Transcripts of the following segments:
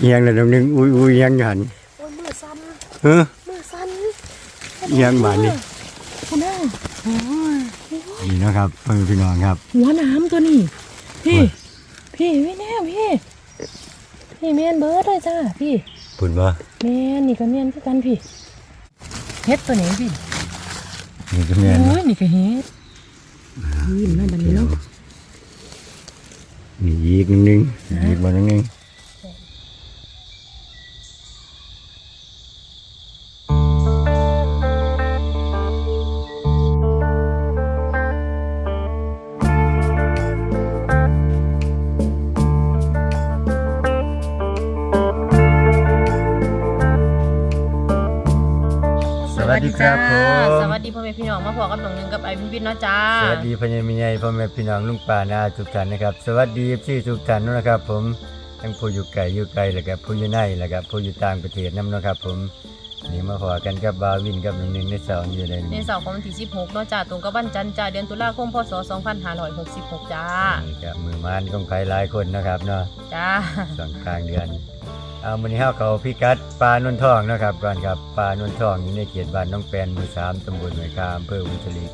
เอียงแล้วน้องหนึงอุ้ยอุ้ยเอียังหันโอ้ยมือสั่นเฮ้อมือสั่นเอียงบาดนี่คุณแม่โอ้ยนี่นะครับเพื่อนพี่น้องครับ หัวน้ำตัวนี้ พี่โอ้ยพี่ไม่แน่พี่ พี่เมียนเบิร์ดเลยจ้าพี่ปุ่นบ่เมียนนี่ก็เมียนคือกันพี่เฮ็ดตัวไหนพี่นี่ก็แม่นโอ้ยนี่ก็เฮ็ดยิ้มมาบันนี้เนาะนี่อีกนิดนึงอีกบ่นิดนึง วัสดีครับผมสวัสดีพ่อแม่พี่น้องมาพอกับหนองหนึงกับไอ้วินวินเนาะจ้าสวัสดีพ่อใหญ่แม่ใหญ่พ่อแม่พี่น้องลุงป้านาทุกท่านนะครับ สวัสดีพี่ทุกท่านนะครับ ผมทั้งผู้อยู่ไกลอยู่ไกลแล้วก็ผู้อยู่ในแล้วก็ผู้อยู่ต่างประเทศนํนะครับ ผมนี่มาพอกันกับบาวินกับหนึ่งหนึ่งในเสาร์อยู่ในในนี้เสาร์ของวันที่16เนาะจ้าตรงกับวันจันทร์จ้าเดือนตุลาคมพศ2566จ้านี่ครับมือมานของใครหลายคนนะครับเนาะจ้าสองกลางเดือน เอามื้อนี้เฮาเขาพิกัดปลานนทองนะครับก่อนครับปลานนทองอยู่ในเขตบ้านน้องแปนหมู่สามตำบลหน่วยคาอำเภออุตลิ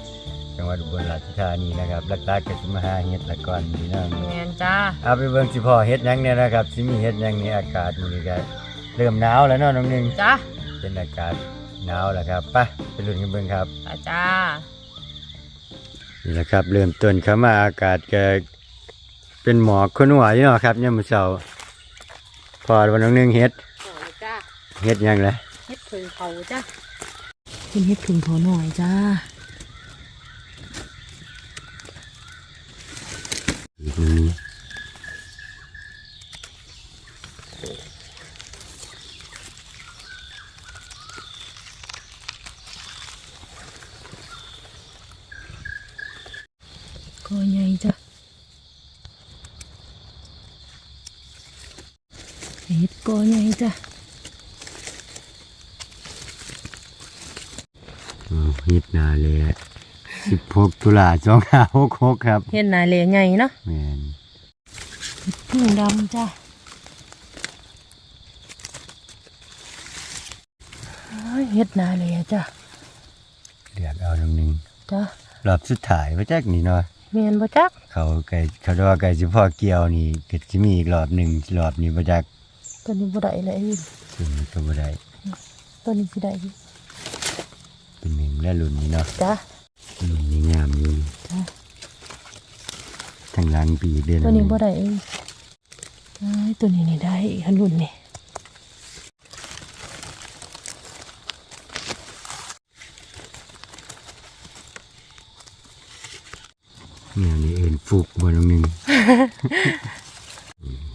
จังหวัดอุบลราชธานีนะครับหลักๆก็สิมาหาเฮ็ดละก่อนนี่เนาะแมนจ้าเอาไปเบิ่งสิพ่อเฮ็ดหยังเนี่ยนะครับสิมีเฮ็ดหยังนี่อากาศมื้อนี้ก็เริ่มหนาวแล้วเนาะน้องหนึงจ้าเป็นอากาศหนาวแล้วครับไปไปลุ้นกันเบิ่งครับจ้าจ้านี่แหละครับเริ่มต้นเข้ามาอากาศก็เป็นหมอกคนหัวอยู่เนาะครับยามมื้อเช้า พอวันน้องหนึงเฮ็ดจ้าเฮ็ดหยังล่ะเฮ็ดถุงเขาจ้าเป็นเฮ็ดถุงเขาหน่อยจ้าอีกนิดนึง ก็ใหญ่จ้า เฮ็ดก็ใหญ่จ้าอ๋อเฮ็ดหนาเลย16ตุลา2566ครับเฮ็ดนายเหลใหญ่เนาะแม่นถุงดำจ้าโอ้ยเฮ็ดนายเหลจ้าเดือดเอาน้องหนึงจ้ารอบสุดท้ายว่าจักนี่เนาะแม่นบ่จัก เขาไก่เขาว่าไก่สิพ่อเกี่ยวนี่ก็สิมีอีกรอบหนึงรอบนี้บ่จัก ตัวนี้บ่ได้เลยไอ้วินซึ่งก็บ่ได้ตัวนี้สิได้อยู่เป็นหนึ่งและรุ่นนี้เนาะจ้ารุ่นนี้งามอยู่จ้าทางหลังปีเดือนตัวนี้บ่ได้เองเอ้ยตัวนี้นี่ได้อีกอันรุ่นนี่แนวนี้เอิ้นฟุกบ่น้องหนึง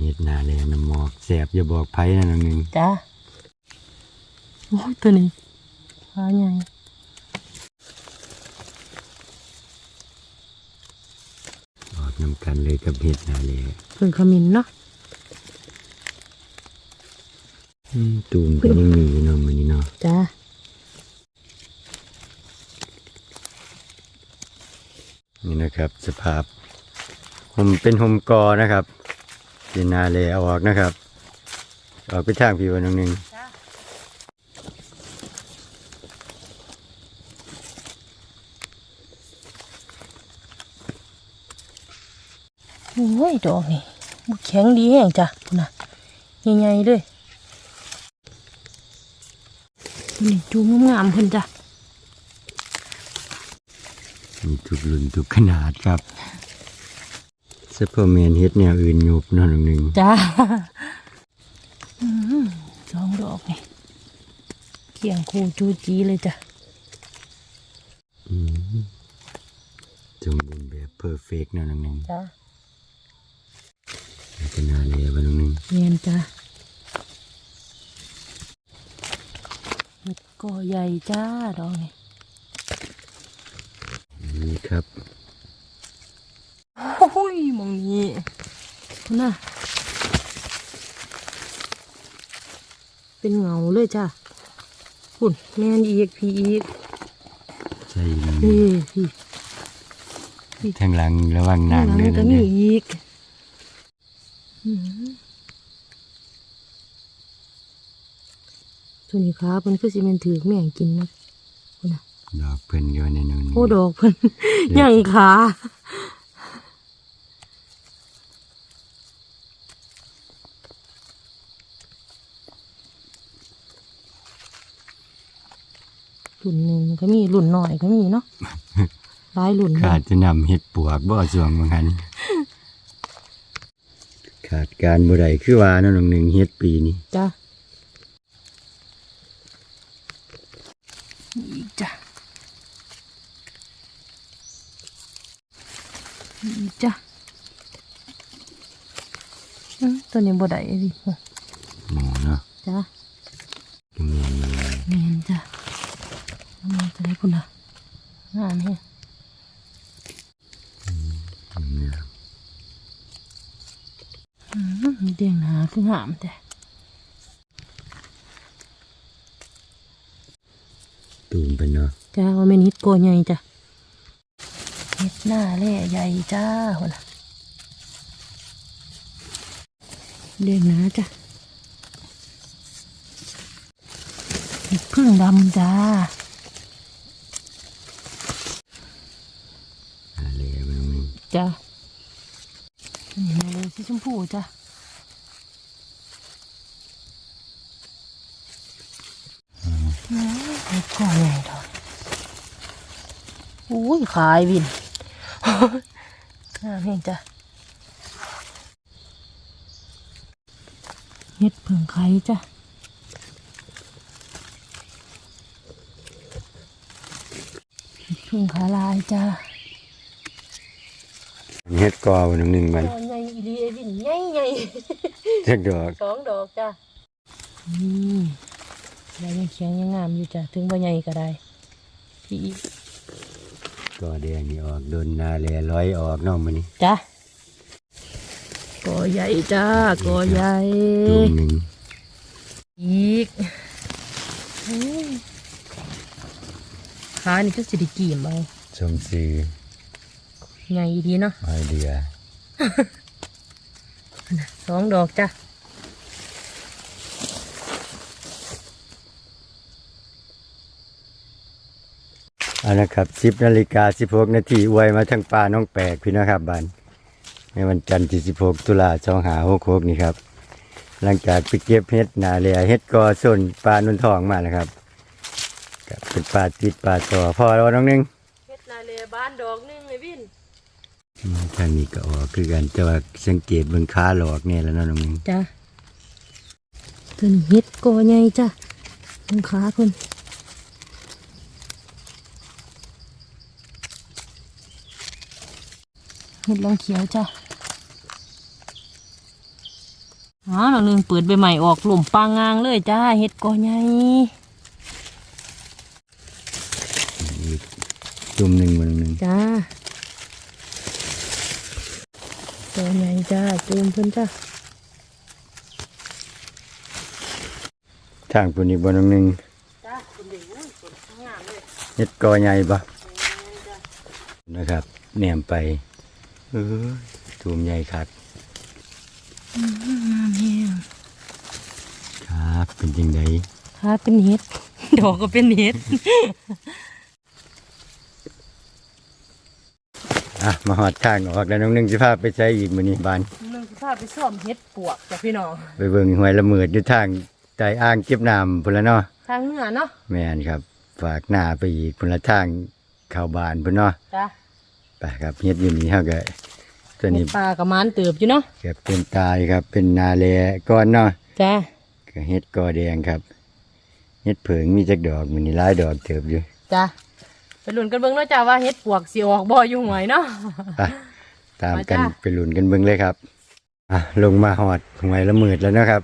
เฮ็ดหน้าแลน้ำหมอกแสบอย่าบอกไผนะน้องหนึงจ้าโอ้ยตัวนี้ปลาใหญ่ออกนำกันเลยกับเฮ็ดหน้าแลเพิ่งขมิ้นเนาะอืมตูมก็ยังมีอยู่เนาะมื้อนี้เนาะจ้านี่นะครับ สภาพผมเป็นโฮมกอนะครับเป็นหน้าแลเอาออกนะครับ ออกไปทางพี่ว่าน้องหนึงจ้าโอ้ยดอกนี่บ่แข็งดีแห้งจ้ะพุ่นน่ะใหญ่ๆเลยนี่จูงงามๆเพิ่นจ้ะมีทุกรุ่นทุกขนาดครับเซปเปอร์แมนเฮ็ดแนวอื่นยุบเนาะน้องหนึงจ้าอืมสองดอกนี่เคียงคู่จูจีเลยจ้ะอืมสมบูรณ์แบบเพอร์เฟกต์เนาะน้องหนึงจ้าแล้วก็น่าเลยว่าน้องหนึงเนียนจ้าเห็ดก็ใหญ่จ้าดอกนี่นี่ครับ โอ้ยมองนี้คุณ น่ะ เป็นเงาเลยจ้าคุณแม่นอีกพี่อีกใช่น้องหเฮ้นึ่งพี่ทางหลังระวังหนังข้างหเด้ลัองก็นะมีเนี่ยอีกอืมตัวนี้ขาเพิ่นคือสิแม่นถือแม่งกินนะพุ่นน่ะดอกเพิ่นอยู่ในนู้นโอ้ดอกเพิ่นยังขา รุ่นหนึ่งก็มีรุ่นหน่อยก็มีเนาะหลายรุ่นขาดจะนำเฮ็ดปวกบ่สวงบางหันขาดการบ่ได้คือว่าเนาะน้องหนึ่งเฮ็ดปีนี้จ้ะอีกจ้ะอีกจ้ะอืมตัวนี้บ่ได้ดิหมูเนาะจ้ะำมันจะได้คุณล่ะงามเฮ้เนี่ยอืมเดียงหนาคืองามแต่ตูมไปเนาะจ้าว่าแม่นฮิตโกใหญ่จ้ะเฮ็ดหน้าแล่ใหญ่จ้าคนละเดียงหนาจ้ะเห็ดพึ่งดำจ้า อะไรบ่น้องหนึ่ง จ้ะนี่มาเลยสีชมพูจ้ะเฮ็ดก่อใหญ่ดอกอุ้ยขายบินงามเองจ้ะเฮ็ดเพิ่งไข่จ้ะเฮ็ดเพิ่งขาลายจ้ะ เฮ็ดกอบ่น้องหนึ่งมันใหญ่อีหลีไอ้บินใหญ่ใหญ่จักดอกสองดอกจ้ะนี่ใบยังเขียงยังงามอยู่จ้ะถึงว่าใหญ่ก็ได้พี่อีกกอแดงนี่ออกโดนนาแลร้อยออกเนาะมื้อนี้จ้ะกอใหญ่จ้ากอใหญ่ตูมหนึงอีกอืมขานี่ก็สิได้กี่มเอาชมซื้อ ใหญ่ดีเนาะไอเดียสองดอกจ้ะเอานะครับ10นาฬิกา16นาทีอวยมาทางป่าน้องแปลกพี่นะครับบ้านในวันจันทร์ที่16ตุลา2566นี่ครับ หลังจากไปเก็บเฮ็ดนาแลเฮ็ดกอส้นปลานุ่นทองมาแล้วครับก็เป็นปลาติดปลาต่อพอแล้วน้องหนึงเฮ็ดนาเลบ้านดอกนึงเลยบินอืม ทางนี้ก็ออกคือกันแต่ว่าสังเกตเบนขาหลอกเนี่ยแล้วเนาะน้องหนึงจ้ะตัวนี้เฮ็ดกอใหญ่จ้ะตรงขาคุณเฮ็ดลองเขียวจ้ะอ๋อหลังหนึงเปิดใบใหม่ออกหล่มปางงางเลยจ้าเฮ็ดกอใหญ่อีกจุ่มหนึ่งมันหนึ่งจ้า ตัวใหญ่จ้าจูมเพิ่นจ้าทางปุ่นอีกบนน้องหนึงจ้าคุณเด็กอุ้ยสวยงามเลยเฮ็ดกอใหญ่ปะนะครับแหนมไปเออตูมใหญ่ครับงามแฮงครับเป็นจังไดขาเป็นเห็ด ดอกก็เป็นเห็ด อะมาหอดทางออกแล้วน้องหนึงสิพาไปใช้อีกมื้อนี้บานนึงสิพาไปซ่อมเห็ดปวกจ้ะพี่น้องไปเบิ่งห้วยละเมิดอยู่ทางใต้อ่างเก็บน้ำพุ่นละเนาะทางเหนือเนาะแม่นครับ ฝากหน้าไปอีกพุ่นละทางเข้าบ้านพุ่นเนาะจ้าไปครับเฮ็ดอยู่นี่เฮาก็ตัวเห็นี้ดปลากับมานเติบอยู่เนาะเก็บเป็นตายครับเป็นนาแลก้อนเนาะจ้าก็เฮ็ดกอแดงครับเฮ็ดเผิงมีจักดอกมันนี่หลายดอกเติบอยู่จ้า ไปลุ้นกันเบิ่งเนาะจ้าว่าเห็ดปวกสิออกบ่อยู่หวยเนาะ ไปตามกันมาจ้ะ ไปลุ้นกันเบิ่งเลยครับอะลงมาหอดหวยละหมืดแล้วนะครับ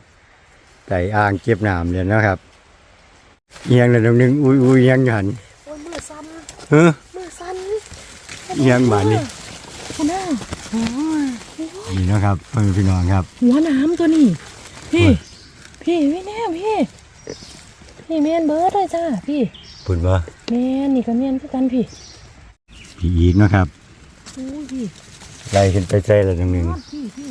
ใส่อ่างเก็บน้ำเลยนะครับเอียงเลยตรงนึงอุ้ยอุ้ยเอียงอยู่หันโอ้ยมือสั่นเฮ้อ มือสั่นเอียงบานนี่ คุณน่าโอ้ยนี่นะครับเพื่อนพี่น้องครับ หัวน้ำตัวนี้ พี่โอ้ยพี่ไม่แน่พี่ พี่แมนเบิร์ดเลยจ้าพี่ พูดบ่แมนนี่ก็แมนคือกันพี่พี่อีกเนาะครับโอ้ยพี่ไล่ขึ้นไปใส่ละตรงนึงอ้าวพี่พี่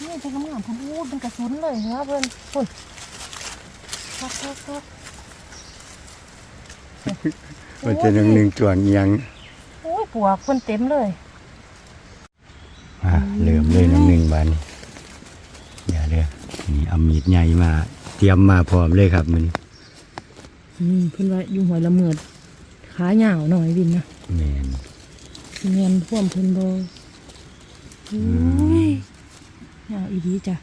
นี่เป็นกำลังพันโอ้เป็นกระสุนเลยนะเพื่อนคุณครับครับครับมันจะหนึ่งหนึ่งจวงเอียงโอ้ยปวกคนเต็มเลยอ่าเหลื่อมเลยน้ำหนึ่งบานนี้อย่าเด้อนี่เอามีดใหญ่มา เตรียมมาพร้อมเลยครับมัน อืมเพิ่นว่าอยู่หอยละเมิดขาเหยาวหน่อยวินนะแมนเงียนพ่วมเพิ่นบ่โอ้ยเหยาวอีดีจ้ะ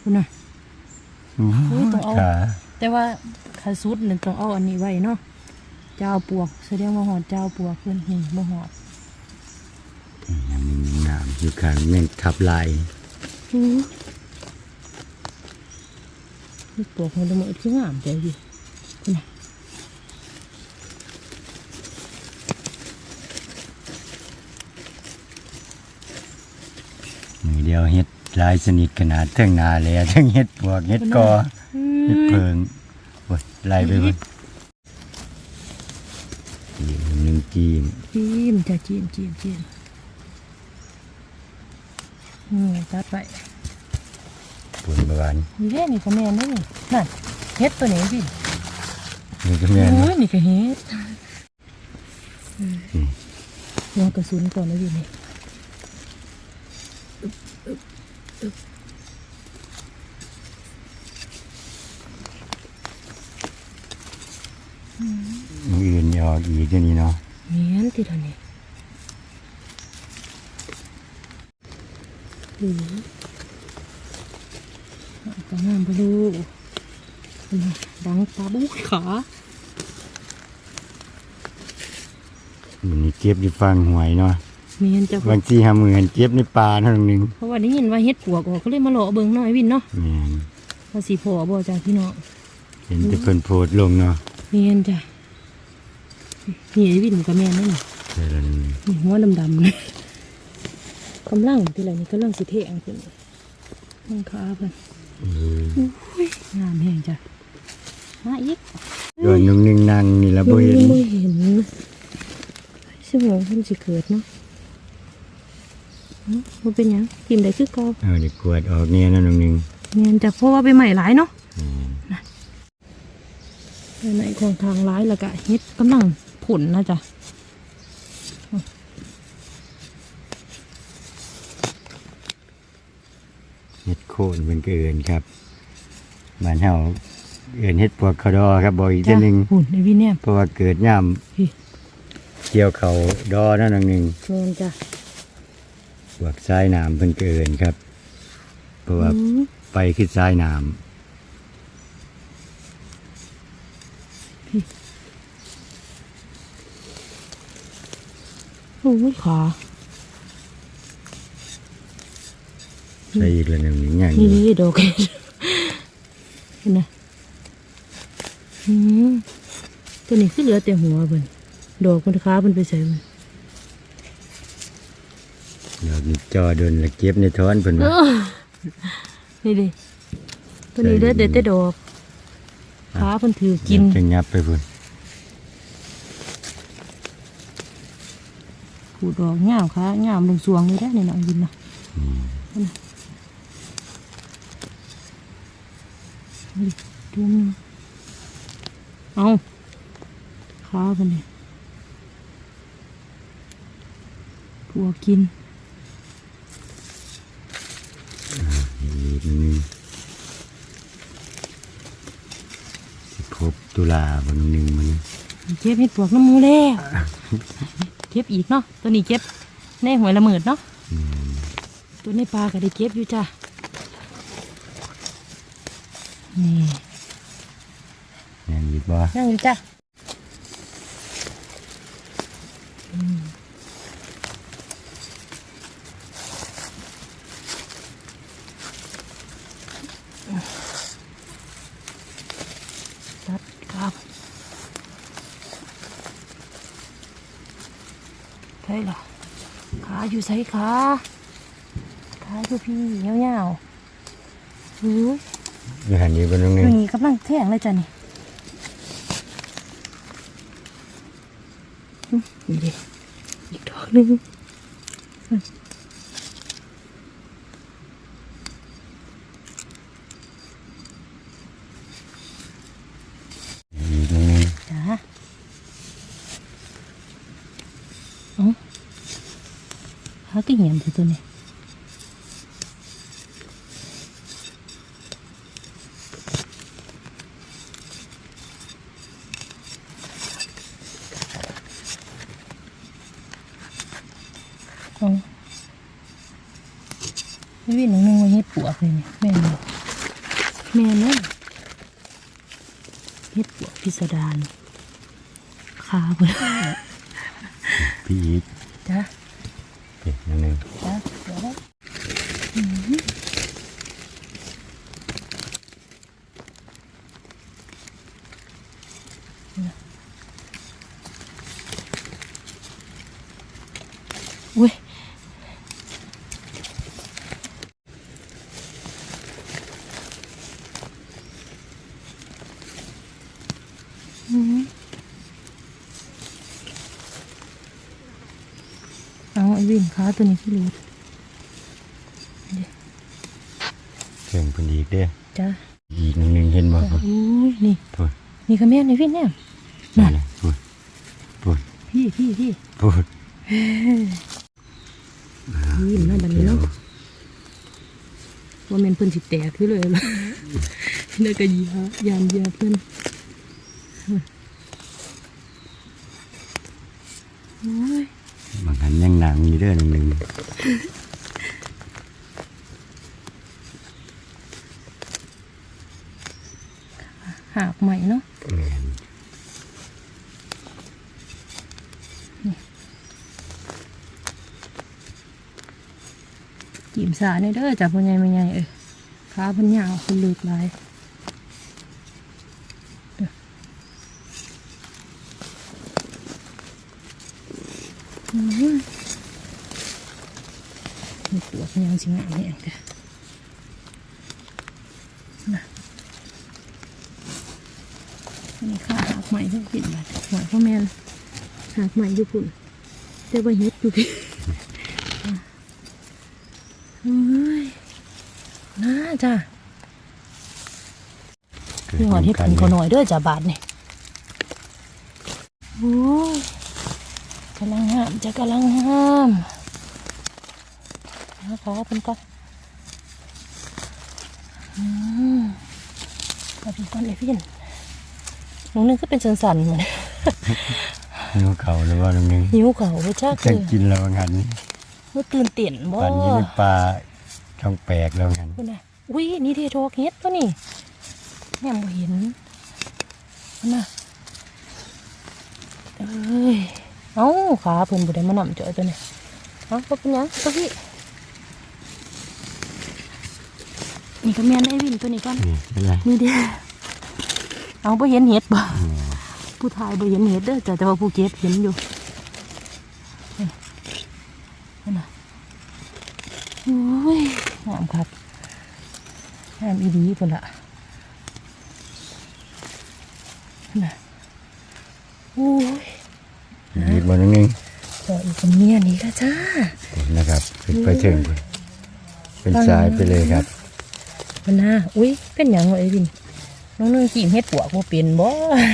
คุณน่ะโอ้ยต้องเอาขาแต่ว่าขาสุดนี่ต้องเอาอันนี้ไว้เนาะเจ้าปวกแสดงว่าหอดเจ้าปวกเพิ่นนี่บ่หอดอันนี้น้ำอยู่ข้างแม่งทับลายอือนี่ปวกหอยละเมิดคืองามใจดิคุณน่ะ มือเดียวเฮ็ดลายสนิทขนาดเทั้งหนาแลทั้งเฮ็ดปวกเฮ็ดกออืเฮ็ดมเพิงโอ้ยไล่ไปเบิ่งอีกหนึ่งจีนจีมจะจีมจีมจีมนี่ตัดไปผลประมาณนี่เด้นี่ก็แม่นเด้นี่นั่นเฮ็ดตัวนี้สิ นี่ก็แม่นโอ้ยนี่ก็เฮ็ดวางกระสุนก่อนนะพี่นี่มืออื่นออกอีกเดี๋ยวนี้เนาะแม่นติดอันนี้อือเอาก็งามไปดูนี่ ดังตาบุ้ยขามันนี่เก็บอยู่ฟังหวยเนาะแม่นจะบางทีหามือเห็นเก็บในป่าเท่านึงเพราะว่าได้ยินว่าเฮ็ดปวกออกก็เลยมาหล่อเบิ่งหน่อยวินเนาะแม่นว่าสิพอบ่จ้าพี่น้องเห็นแต่เพิ่นโพดลงเนาะเมียนจ้ะนี่ไอ้วินกับแม่นนี่แต่ละนี่นี่หัวดำๆนี่กำลังทีไรนี่กำลังสิเทงขึ้นมันขาเพิ่นเอออุ้ยงามแห้งจ้ะ มาอีกโดนนุ่งนึงนั่งนี่ละบ่เห็นไม่เห็นชั่วโมงเพิ่นสิเกิดเนาะมันเป็นหยังกินได้คือเก่าเอาเดี๋ยวกวดออกเนี่ยนะนุ่งนึงเมียนจ้ะเพราะว่าไปใหม่หลายเนาะแม่นในของทางร้ายแล้วก็เฮ็ดกำลังผลนะจ๊ะเฮ็ดโคนเพิ่นก็เอิ้นครับบ้านเฮา เอิ้นเฮ็ดปวกเขาดอครับบ่อีกเทื่อหนึงหุ่นในวินเนี่ยเพราะว่าเกิดยามพี่เกี่ยวเขาดอนั่นนึงเมียนจ้ะพวกทรายน้ำเพิ่นก็เอิ้นครับ เพราะว่าอืมไปคือทรายน้ำโอ้ยขาใส่อีกแล้วหนึงนี่อย่างนี่นี้นี่ดอกเห็ดเห็นไหมอืม ตัวนี้คือเหลือแต่หัวเพิ่นดอกมันขาเพิ่นไปใส่มันเดี๋ยวนี้จอโดนและเก็บในท้อนเพิ่นว่านี่ดิตัวนี้เหลือแต่แต่ดอกขาเพิ่นถือกินจังยับไปพุ่นผูดดอกงามขางามลงสวงเลยได้ในหนังยินนะนี่ดูมัน เอาขาเพิ่นนี่ผัวกินอีกหนึงสิพบตุลาบนหนึ่งมันเก็บเห็ดปวกน้ำหมูแล้วเก็บอีกเนาะตัวนี้เก็บในหวยละหมื่นเนาะตัวในปลาก็ได้เก็บอยู่จ้ะนี่แม่นอีก บ่นั่งอยู่จ้ะตัดครับใช่ล่ะขาอยู่ใส่ขาขาอยู่พี่เงี้ยวๆอุ้ยอยู่หันอยู่บนหนึ่งนี่กำลังแทงเลยจ้ะนี่ นี่อีกดอกหนึ่งจ้าอ๋อหากี่เงี้ยตัวนี้ กพิสดารคาเพิ่น พี่อีก จ้ะ เด็กนิดนึง จ้ะเดี๋ยวนะอุ้ย อืมเอาไอ้วิ่ง ขาตัวนี้ที่รู้เก่งเพิ่นอีกเด้อจ้าอีกนิดนึงเห็นบ่ครับอุ้ยนี่พูดนี่ขมิ้นในวิ่งเนี่ยนั่นั่นนพูดพูดพี่พี่พี่พูดยิ้มเนาะบัดนี้เนาะว่าแมันเพิ่นสิแตกคือเลยล่ะแล้วก็ยีหายานยาเพิ่นโอ้ยบาง หันยังหนังอยู่เด้อนิดนึงหากใหม่เนาะแม่นจีมสาเนี่ยเด้อจ้ะพ่อใหญ่แม่ใหญ่เอ้ยขาเพิ่นยาวเพิ่นลึกหลายเด้ออืมมี ปวดยังสิงามเนี่ยจ้ะนะนนี้ข้าหากใหม่เพิ่งกินมาหอยพ่อแม่หากใหม่อยู่พุ่นแต่ว่าเฮ็ดอยู่พี่เฮ้ยน่าจ้ะพี่หอดให้ผมเขาหน่อยด้วยจ้ะบาทนี่โอ้กำลังห้ามจะกำลังห้าม ขอเป็นก่อนอืมเอาเป็นก่อนเลยพี่นน้องนึงก็เป็นสันๆเหมือนหิวเขาหรือว่านิดนึงหิวเขาไปจ้าจัคืงอกินแล้วบางหันเมื่อตื่นเต้นบ่ปันนี้เป็นปลาช่องแปลกแล้วกันคุณน่ะอุ้ยนี่เทโทกเฮ็ดตัวนี่แม่บ่เห็นคุณน่ะเอ้ยเอ้าขาเพิ่นบ่ได้มานำจ่อยตัวนี้เอ้าบ่เป็นหยังตัวพี่ นี่ก็แม่นไอ้วินตัวนี้ก่อนนี่เป็นไรนี่เด้อเอาบ่เห็นเห็ดบ่ผู้ทายบ่เห็นเห็ดเด้อแต่แต่ว่าผู้เก็บเห็นอยู่นั่นน่ะโอ้ยงามครับงามอีดีพุ่นละนั่นน่ะโอ้ยอีกบนนิดนึงต่ออีกคนเมียนี้ละจ้านะครับขึ้นไปถึงพุ่นเป็นสายไปเลยครับ มันน่าอุ้ยเป็นหยังวะไอ้วินน้องนึงกินเฮ็ดปวกบ่เป็นบ่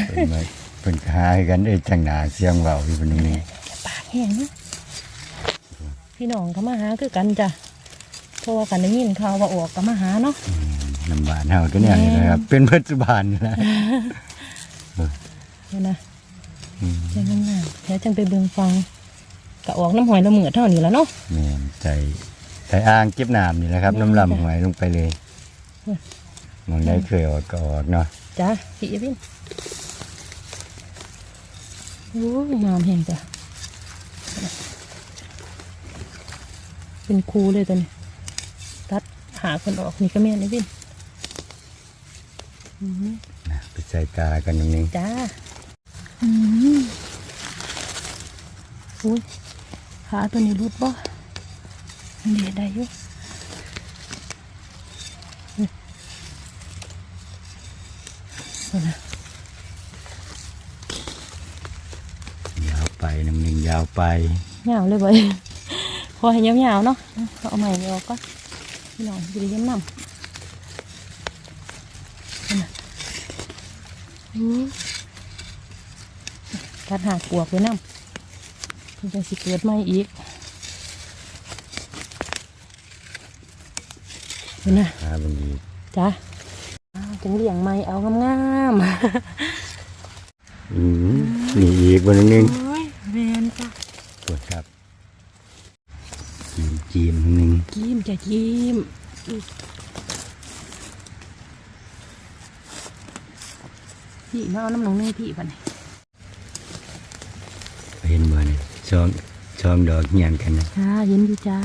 เป็นมาเป็นคายกันเอ้ยจังหนาเสียงเบาอยู่บนนี้ปากแห้งเนอะพี่น้องก็มาหาคือกันจ้ะเพราะว่ากันได้ยินข่าวว่าออกก็มาหาเนาะลำบากเฮาตัวเนี้ยนี่นะครับเป็นปัจจุบันนี่นะเดี๋ยวนะอืมเดี๋ยวงามๆเดี๋ยวจังไปเบิ่งฟังก็ออกน้ำหอยละเหมือดเท่านี้แล้วเนาะแม่นใจใจอ่างเก็บน้ำนี่แหละครับ น้ำลำหอยลงไปเลยอื มมองได้เคยออกก็ออกเนาะจ้ะพี่วินโอ้ยงามแห้งจ้ะเป็นครูเลยตัวนี้ตัดหาคนออกนี่ก็แม่นไอ้วินอืมนะไปใส่ตากันตรงนี้จ้าอืมอุ้ยขาตัวนี้รุดบ่นี่ได้อยู่ นะยาวไปนึ่งหนึ่งยาวไปเยาเลยบ่อยคอยยาวๆเนาะเอาใหม่ยาวก็พี่น้องดีย้ำนำกัดหากปวกไว้น้ำเพื่อสิเกิดไม่อีกเห็นนะจ้า วจังเลี้ยงไม่เอางามอืมนี่อีกบนหนึงๆโอ้ยแมนจ้ะปวดครับจีมจีมหนึ่งจิ้มจ้ะจิ้มพี่มาเอาน้ำหนองนี่พี่ป่ะนี่เห็นบ่เนี่ยช่องช่องดอกเหียนกันนะจ้าเย็นอยู่จ้า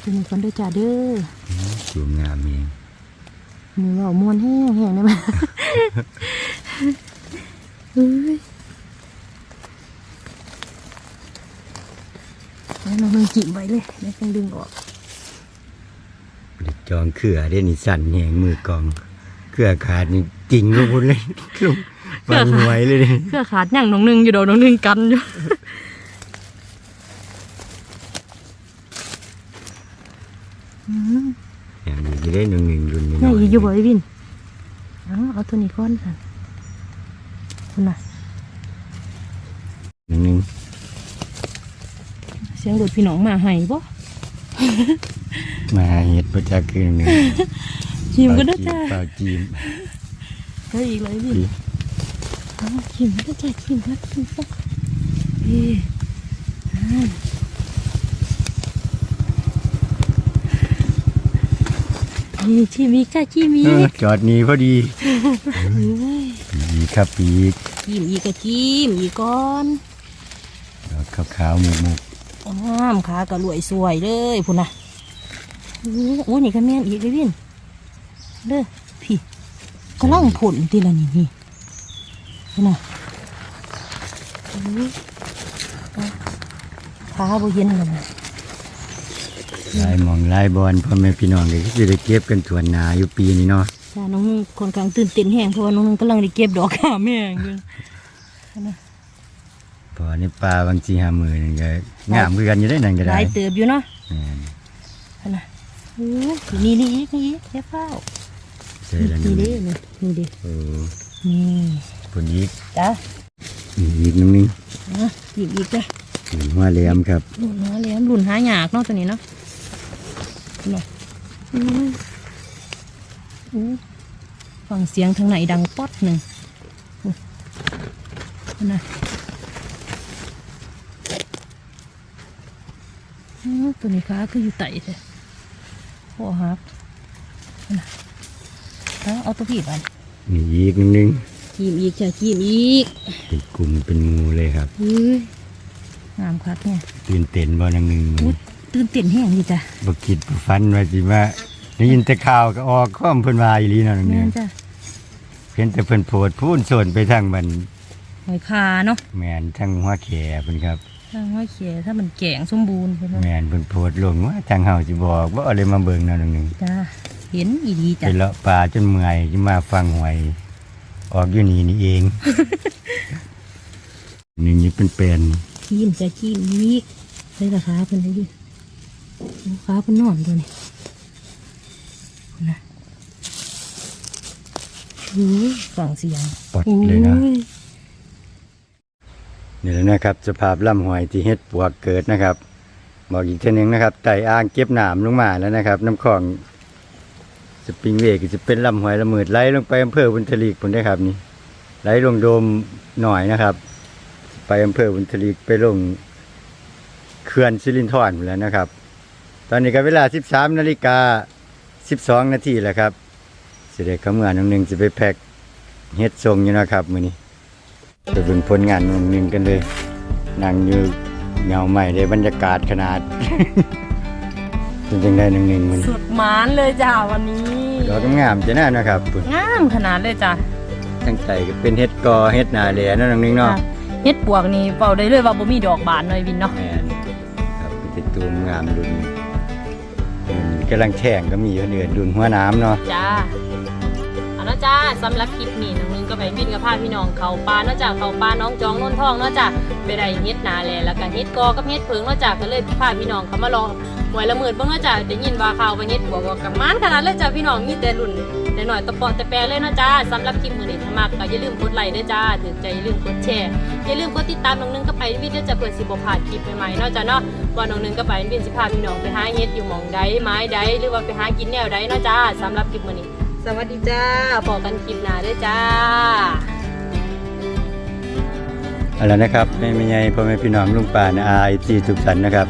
เป็นคนเด้อจ้าเด้อจูมงามเอง มือเบามวนแห้งแห้งได้ไหมเฮ้ยแล้วน้องมันจิ้มไว้เลยแล้วต้องดึงออกจองเขื่อได้นี่สั่นแหงมือกองเขื่อขาดนี่จริงลงหมดเลยลงฟันหวยเลยเพื่อขาดอย่างน้องนึงอยู่ดอกน้องนึงกันอยู่ อืม อย่างนี้จะได้หนึ่งหนึ่งรุ่นนี้ นี่ อยู่บ่ไอ้วินเอาเอาตัวนี้ก้อนสันคุณน่ะหนึ่งหนึ่งเสียงรถพี่น้องมาให้บ่มาเห็ดประจักษ์คือหนึ่งหนึ่งชิมก็ได้อจ้าเปล่าจีมได้อีกเลยวินปีเอาชิมก็ได้อจ้าชิมก็ชิมก็พี่อ่า นี่ชิมอีกจ้าชิมอีเออกจอดนี้พอดีเอ้ยปีกครับปีกชิมอีกก็ชิมอีกก่อนดอกขาวๆหมุกหมุกงามขากระรวยสวยเลยพุ่นนะอู้โอ้นี่ก็แม่นอีกเลยวินเด้อพี่กำลังผลทีละนี่นี่พุ่นนะอู้ขาบ่เย็นเลยนะ ลายหมองลายบอลพ่อแม่พี่น้องเลยจะได้เก็บกันถวนหนาอยู่ปีนี้เนาะจ้าน้องคนกลางตื่นเต้นแห้งเพราะว่าน้องกำลังได้เก็บดอกข้าแม่งอยู่นะพอในป่าบางทีหามือนึงก็งามคือกันอยู่ได้นั่นก็หได้ลายเติบอยู่เนาะแม่นพุ่นนะอู้นี่นี่อีกนี่อีกเจ้าเฝ้าใช่แล้วนี่นี่เด้นี่นี่เด้โอ้นี่ผลอีกจ้านี่อีกหนึงนึงอะหยิบอีกจ้ะนี่หัวแหลมครับรุ่นน้อยแล้วรุ่นหายากเนาะตัวนี้เนาะ เนาะอืมอู้ฟังเสียงทางไหนดังป๊อดหนึ่งอู้นั่นนะอืมตัวนี้ขาคืออยู่ไต่เลยโอ้ฮักนั่นนะเอาเอาตัวพี่ไปนี่อีกหนึงนึงจีมอีกจ้ะจีมอีกเป็นกลุ่มเป็นงูเลยครับเฮ้ยงามคักเนี่ยตื่นเต้นบ่หนึงนึงอู้ ตื่นเต้นแห้งดีจ้ะบ่คิดบ่ฝันว่าสิว่าได้ยินแต่ข่าวก็ออกข้อมเพิ่นว่าอีหลีเนาะหนึงนึแม่งนจ้ะเห็นแต่เพิ่นโพดพูนโซนไปทางมันหอยคาเนาะแม่นทางหัวแขเพิ่นครับ ถ้าหอยเขียถ้ามันแกงสมบูรณ์เป็นว่าแม่นเพิ่นโพดลงว่าทางเฮาสิบอกบ่เอาเลยมาเบิ่งเนาะหนึงนึงจ้าเห็นอีดีไปจ้ะเลาะป่าจนเมื่อยสิมาฟังหวย ออกอยู่นี่นี่เองหนึ่งนี้เป็นเป็นขีมจะขีมวีกใส่ราคาเพิ่นเลยดิ ราคาเพิ่นนอนตัวนี้นะโอ้ยฟังเสียงปอดเลยนะโอ้ยนี่แหละนะครับสภาพลำหอยที่เฮ็ดปวกเกิดนะครับ บอกอีกเท่านึงนะครับไต่อ่างเก็บน้ำลงมาแล้วนะครับ น้ำคลองสปริงเวย์ก็จะเป็นลำหอยละเมิดไหลลงไปอำเภอบุญทลีกพุ่นได้อครับนี่ไหลลงโดมหน่อยนะครับ ไปอำเภอบุญทลีกไปลงเขื่อนสิรินธรพุ่นแล้วนะครับ ตอนนี้ก็เวลา 13นาฬิกา12 นาทีแล้วครับสิได้คำงานน้องหนึ่งจะไปแพ็กเฮ็ดทรงอยู่นะครับมื้อนี้ไปเบิ่งผลงานน้องหนึ่งกันเลยนั่งอยู่เงาใหม่ได้บรรยากาศขนาด เป็นจังได้หนึ่งหนึ่งมันสุดหมานเลยจ้าวันนี้ดอกงามๆจะน่านะครับปุ่นงามขนาดเลยจ้าทั้งใจก็เป็นเฮ็ดกอเฮ็ดนาแหล่เนั่นนึงเนาะเฮ็ดปวกนี่เป่าได้เลยว่าบ่มีดอกบานเลยวินเนาะแม่นครับเป็นตัวงามดุนอืม กำลังแข่งก็มีอยู่เดือนดุนหัวน้ำเนาะจ้าเอาเนาะจ้าสำหรับคลิปนี้น้องนึงก็ไปบินกับพาพี่น้องเขาปลาเนาะจ้าเขาปลาน้องจองนนทองเนาะจ้าไปได้เฮ็ดนาแลแล้วก็เฮ็ดกอกับเฮ็ดเพิงเนาะจ้าก็เลยพาพี่น้องเขามาลองหวยละหมื่นเพิ่งเนาะจ้าได้ยินว่าข่าวว่าเฮ็ดบวกว่ากับมานขนาดเลยจ้าพี่น้องมีแต่รุ่น หน่อยๆตะเปาะตะแปรเลยนะจ้าสำหรับคลิปมือนี้ถ้ามักก็อย่าลืมกดไลค์ด้วยจ้าถึงใจอย่าลืมกดแชร์อย่าลืมกดติดตามน้องนึงก็ไปวิดีโอจะเปิดสิบ่าดคลิปใหม่ๆนาะจ้าเนาะว่าน้องนึงก็ไปเป็นสิพาพี่น้องไปหาเฮ็ดอยู่หม่องใดไม้ใดหรือว่าไปหากินแนวใดนาะจ้าสำหรับคลิปมือนี้สวัสดีจ้าบอกกันคลิปหน้าด้วยจ้าเอาละนะครับแม่แม่ใหญ่พ่อแม่พี่น้องลุงป่านะอาไอซีทุกสันนะครับ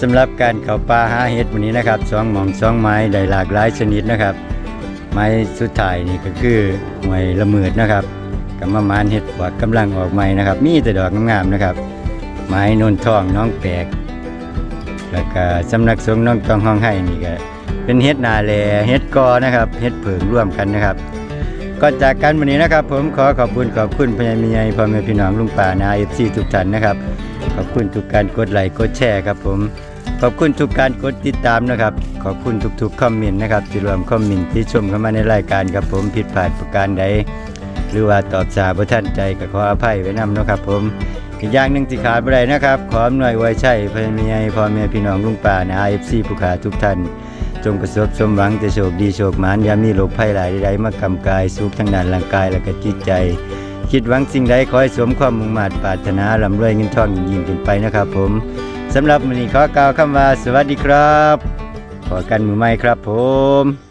สำหรับการเข้าป่าหาเห็ดวันนี้นะครับสองหมองสองไม้ได้หลากหลายชนิดนะครับ ไม้สุดท้ายนี่ก็คือหวยละเมิดนะครับกำมะมานเห็ดปวดกำลังออกใหม่นะครับ มีแต่ดอกงามๆนะครับ ไม้นนทองน้องแปลกแล้วก็สำนักสงฆ์น้องตองห้องให้นี่ก็เป็นเห็ดนาแลเห็ดกอนะครับเห็ดเผิงร่วมกันนะครับก่อนจากกันวันนี้นะครับ ผมขอขอบคุณขอบคุณพญามีใหญ่พ่อแม่พี่น้องลุงป่านาเอฟซีทุกท่านนะครับ ขอบคุณทุกการกดไลค์กดแชร์ครับผม ขอบคุณทุกการกดติดตามนะครับ ขอบคุณทุกๆคอมเมนต์นะครับที่รวมคอมเมนต์ที่ชมเข้ามาในรายการครับผมผิดพลาดประการใดหรือว่าตอบสาบท่านใจก็ขออภัยไว้นำนะครับ ผมอีกอย่างหนึ่งที่ขาดไม่ได้นะครับ ขออำนวยไว้ใช่พญามีใหญ่พ่อแม่พี่น้องลุงป่านาเอฟซีผู้ขาทุกท่าน จงประสบสมหวังแต่โชคดีโชคหมานย่ามีโรคภัยหลายใดๆมากำกายสุขทั้งด้านร่างกายและก็จิตใจ คิดหวังสิ่งใดขอให้สมความมุ่งมั่นปรารถนาลำรวยเงินทองยิ่งขึ้นไปนะครับ ผม สำหรับมันนี้ขอกล่าวคำว่าสวัสดีครับ ขอกันมือใหม่ครับผม